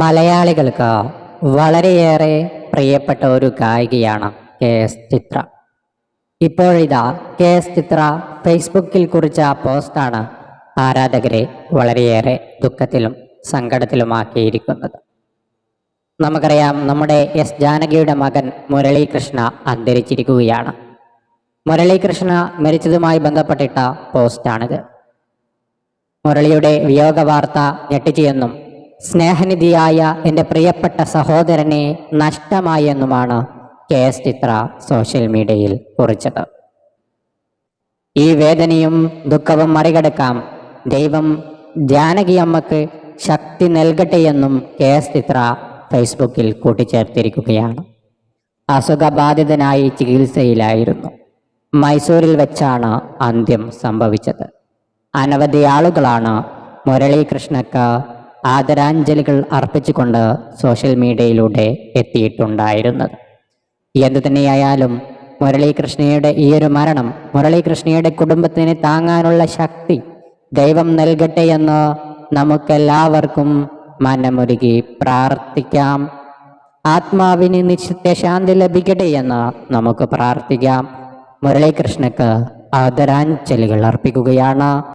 മലയാളികൾക്ക് വളരെയേറെ പ്രിയപ്പെട്ട ഒരു ഗായികയാണ് കെ എസ് ചിത്ര. ഇപ്പോഴിതാ കെ എസ് ചിത്ര ഫേസ്ബുക്കിൽ കുറിച്ച പോസ്റ്റാണ് ആരാധകരെ വളരെയേറെ ദുഃഖത്തിലും സങ്കടത്തിലുമാക്കിയിരിക്കുന്നത്. നമുക്കറിയാം നമ്മുടെ എസ് ജാനകിയുടെ മകൻ മുരളീകൃഷ്ണ അന്തരിച്ചിരിക്കുകയാണ്. മുരളീകൃഷ്ണ മരിച്ചതുമായി ബന്ധപ്പെട്ടിട്ട പോസ്റ്റാണിത്. മുരളിയുടെ വിയോഗ വാർത്ത ഞെട്ടിച്ചെന്നും സ്നേഹനിധിയായ എന്റെ പ്രിയപ്പെട്ട സഹോദരനെ നഷ്ടമായെന്നുമാണ് കെ എസ് ചിത്ര സോഷ്യൽ മീഡിയയിൽ കുറിച്ചത്. ഈ വേദനയും ദുഃഖവും മറികടക്കാം ദൈവം ജാനകി അമ്മയ്ക്ക് ശക്തി നൽകട്ടെയെന്നും കെ എസ് ചിത്ര ഫേസ്ബുക്കിൽ കൂട്ടിച്ചേർത്തിരിക്കുകയാണ്. അസുഖബാധിതനായി ചികിത്സയിലായിരുന്നു. മൈസൂരിൽ വെച്ചാണ് അന്ത്യം സംഭവിച്ചത്. അനവധി ആളുകളാണ് മുരളീകൃഷ്ണക്ക് ആദരാഞ്ജലികൾ അർപ്പിച്ചുകൊണ്ട് സോഷ്യൽ മീഡിയയിലൂടെ എത്തിയിട്ടുണ്ടായിരുന്നത്. എന്തു തന്നെയായാലും മുരളീകൃഷ്ണയുടെ ഈ ഒരു മരണം മുരളീകൃഷ്ണയുടെ കുടുംബത്തിന് താങ്ങാനുള്ള ശക്തി ദൈവം നൽകട്ടെ എന്ന് നമുക്കെല്ലാവർക്കും മനമൊരുകി പ്രാർത്ഥിക്കാം. ആത്മാവിന് നിശ്ചിത ശാന്തി ലഭിക്കട്ടെ എന്ന് നമുക്ക് പ്രാർത്ഥിക്കാം. മുരളീകൃഷ്ണക്ക് ആദരാഞ്ജലികൾ അർപ്പിക്കുകയാണ്.